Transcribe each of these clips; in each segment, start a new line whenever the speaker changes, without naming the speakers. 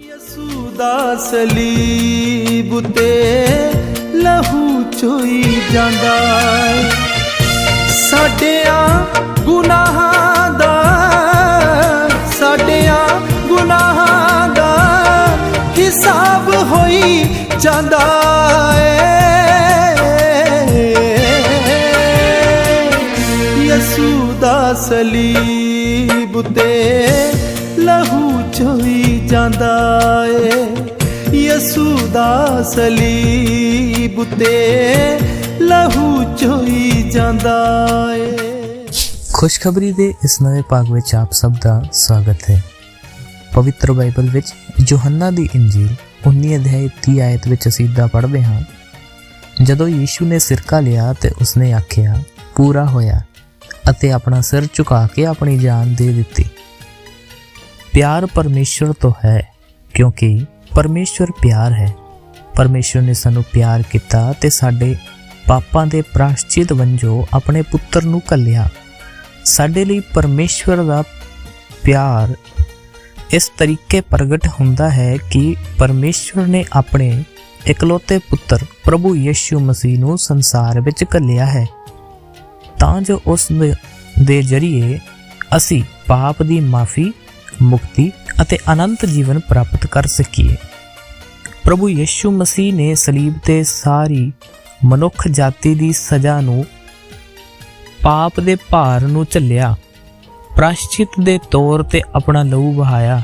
ਯਸੂ ਦਾ ਸਲੀਬ ਤੇ ਲਹੂ ਚੋਈ ਜਾਂਦਾ ਸਾਡਿਆਂ ਗੁਨਾਹਾਂ ਦਾ, ਸਾਡਿਆਂ ਗੁਨਾਹਾਂ ਦਾ ਹਿਸਾਬ ਹੋਈ ਜਾਂਦਾ ਏ। ਯਸੂ ਦਾ ਸਲੀਬ ਤੇ ਲਹੂ ਚੋਈ ਜਾਂਦਾ ਏ। ਯਸੂ ਦਾ ਸਲੀਬ ਤੇ ਲਹੂ ਚੋਈ ਜਾਂਦਾ ਏ।
ਖੁਸ਼ਖਬਰੀ ਦੇ ਇਸ ਨਵੇਂ ਭਾਗ ਵਿੱਚ ਆਪ ਸਭ ਦਾ ਸਵਾਗਤ ਹੈ। ਪਵਿੱਤਰ ਬਾਈਬਲ ਵਿੱਚ ਯੋਹੰਨਾ ਦੀ ਇੰਜੀਲ 19 ਅਧਿਆਇ 30 ਆਇਤ ਵਿੱਚ ਅਸੀਂ ਦਾ ਪੜ੍ਹਦੇ ਹਾਂ, ਜਦੋਂ ਯੀਸ਼ੂ ਨੇ ਸਿਰਕਾ ਲਿਆ ਤੇ ਉਸਨੇ ਆਖਿਆ, ਪੂਰਾ ਹੋਇਆ ਅਤੇ ਆਪਣਾ ਸਿਰ ਝੁਕਾ ਕੇ ਆਪਣੀ ਜਾਨ ਦੇ ਦਿੱਤੀ। ਪਿਆਰ ਪਰਮੇਸ਼ਵਰ ਤੋਂ ਹੈ ਕਿਉਂਕਿ ਪਰਮੇਸ਼ਵਰ ਪਿਆਰ ਹੈ ਪਰਮੇਸ਼ਵਰ ਨੇ ਸਾਨੂੰ ਪਿਆਰ ਕੀਤਾ ਤੇ ਸਾਡੇ ਪਾਪਾਂ ਦੇ ਪ੍ਰਾਸ਼ਚਿਤ ਵੰਜੋ ਆਪਣੇ ਪੁੱਤਰ ਨੂੰ ਕੱਲਿਆ ਸਾਡੇ ਲਈ ਪਰਮੇਸ਼ਵਰ ਦਾ ਪਿਆਰ ਇਸ ਤਰੀਕੇ ਪ੍ਰਗਟ ਹੁੰਦਾ ਹੈ ਕਿ ਪਰਮੇਸ਼ਵਰ ਨੇ ਆਪਣੇ ਇਕਲੌਤੇ ਪੁੱਤਰ ਪ੍ਰਭੂ ਯਿਸੂ ਮਸੀਹ ਨੂੰ ਸੰਸਾਰ ਵਿੱਚ ਘੱਲਿਆ ਹੈ ਤਾਂ ਜੋ ਉਸ ਦੇ ਜ਼ਰੀਏ ਅਸੀਂ ਪਾਪ ਦੀ ਮਾਫੀ ਮੁਕਤੀ ਅਤੇ ਅਨੰਤ ਜੀਵਨ ਪ੍ਰਾਪਤ ਕਰ ਸਕੀਏ। ਪ੍ਰਭੂ ਯਿਸੂ ਮਸੀਹ ਨੇ ਸਲੀਬ ਤੇ ਸਾਰੀ ਮਨੁੱਖ ਜਾਤੀ ਦੀ ਸਜ਼ਾ ਨੂੰ ਪਾਪ ਦੇ ਭਾਰ ਨੂੰ ਝੱਲਿਆ, ਪ੍ਰਾਸ਼ਚਿਤ ਦੇ ਤੌਰ ਤੇ ਆਪਣਾ ਲਹੂ ਵਹਾਇਆ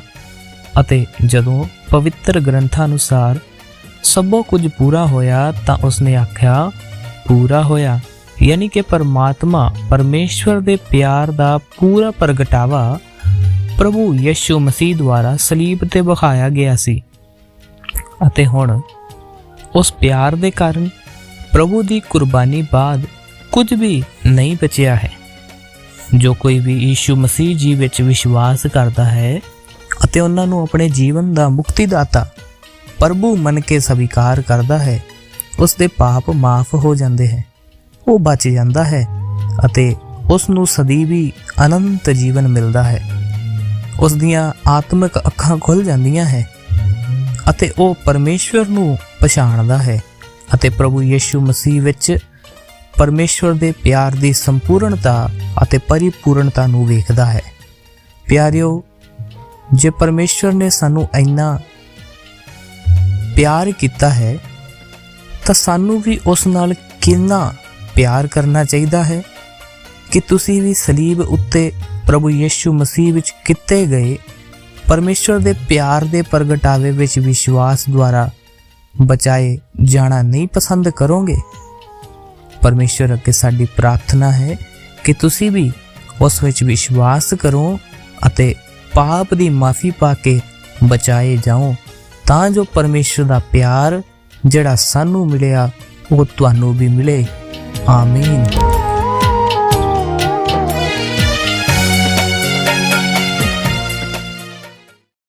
ਅਤੇ ਜਦੋਂ ਪਵਿੱਤਰ ਗ੍ਰੰਥਾਂ ਅਨੁਸਾਰ ਸਭੋ ਕੁਝ ਪੂਰਾ ਹੋਇਆ ਤਾਂ ਉਸਨੇ ਆਖਿਆ, ਪੂਰਾ ਹੋਇਆ। ਯਾਨੀ ਕਿ ਪਰਮਾਤਮਾ ਪਰਮੇਸ਼ਵਰ ਦੇ ਪਿਆਰ ਦਾ ਪੂਰਾ ਪ੍ਰਗਟਾਵਾ ਪ੍ਰਭੂ ਯਿਸੂ ਮਸੀਹ ਦੁਆਰਾ ਸਲੀਬ ਤੇ ਵਿਖਾਇਆ ਗਿਆ ਸੀ। ਅਤੇ ਹੁਣ ਉਸ ਪਿਆਰ ਦੇ ਕਾਰਨ ਪ੍ਰਭੂ ਦੀ ਕੁਰਬਾਨੀ ਬਾਅਦ ਕੁਝ ਵੀ ਨਹੀਂ ਬਚਿਆ ਹੈ। ਜੋ ਕੋਈ ਵੀ ਯੀਸ਼ੂ ਮਸੀਹ ਜੀ ਵਿੱਚ ਵਿਸ਼ਵਾਸ ਕਰਦਾ ਹੈ ਅਤੇ ਉਹਨਾਂ ਨੂੰ ਆਪਣੇ ਜੀਵਨ ਦਾ ਮੁਕਤੀਦਾਤਾ ਪ੍ਰਭੂ ਮੰਨ ਕੇ ਸਵੀਕਾਰ ਕਰਦਾ ਹੈ, ਉਸ ਦੇ ਪਾਪ ਮਾਫ ਹੋ ਜਾਂਦੇ ਹੈ। ਉਹ ਬਚ ਜਾਂਦਾ ਹੈ ਅਤੇ ਉਸ ਨੂੰ ਸਦੀਵੀ ਅਨੰਤ ਜੀਵਨ ਮਿਲਦਾ ਹੈ। ਉਸ ਦੀਆਂ ਆਤਮਿਕ ਅੱਖਾਂ ਖੁੱਲ ਜਾਂਦੀਆਂ ਹੈ ਅਤੇ ਉਹ ਪਰਮੇਸ਼ਵਰ ਨੂੰ ਪਛਾਣਦਾ ਹੈ ਅਤੇ ਪ੍ਰਭੂ ਯਿਸੂ ਮਸੀਹ ਵਿੱਚ ਪਰਮੇਸ਼ਵਰ ਦੇ ਪਿਆਰ ਦੀ ਸੰਪੂਰਨਤਾ ਅਤੇ ਪਰਿਪੂਰਨਤਾ ਨੂੰ ਵੇਖਦਾ ਹੈ। ਪਿਆਰਿਓ, ਜੇ ਪਰਮੇਸ਼ਵਰ ਨੇ ਸਾਨੂੰ ਇੰਨਾ ਪਿਆਰ ਕੀਤਾ ਹੈ, ਤਾਂ ਸਾਨੂੰ ਵੀ ਉਸ ਨਾਲ ਕਿੰਨਾ ਪਿਆਰ ਕਰਨਾ ਚਾਹੀਦਾ ਹੈ? ਕਿ ਤੁਸੀਂ ਵੀ ਸਲੀਬ ਉੱਤੇ ਪ੍ਰਭੂ ਯਿਸੂ ਮਸੀਹ ਵਿੱਚ ਕੀਤੇ ਗਏ, ਪਰਮੇਸ਼ਵਰ ਦੇ ਪਿਆਰ ਦੇ ਪ੍ਰਗਟਾਵੇ ਵਿੱਚ ਵਿਸ਼ਵਾਸ ਦੁਆਰਾ ਬਚਾਏ ਜਾਣਾ ਨਹੀਂ ਪਸੰਦ ਕਰੋਗੇ? ਪਰਮੇਸ਼ਵਰ ਅੱਗੇ ਸਾਡੀ ਪ੍ਰਾਰਥਨਾ ਹੈ ਕਿ ਤੁਸੀਂ ਵੀ ਉਸ ਵਿੱਚ ਵਿਸ਼ਵਾਸ ਕਰੋ ਅਤੇ ਪਾਪ ਦੀ ਮਾਫੀ ਪਾ ਕੇ ਬਚਾਏ ਜਾਓ, ਤਾਂ ਜੋ ਪਰਮੇਸ਼ਵਰ ਦਾ ਪਿਆਰ ਜਿਹੜਾ ਸਾਨੂੰ ਮਿਲਿਆ, ਉਹ ਤੁਹਾਨੂੰ ਵੀ ਮਿਲੇ। ਆਮੀਨ।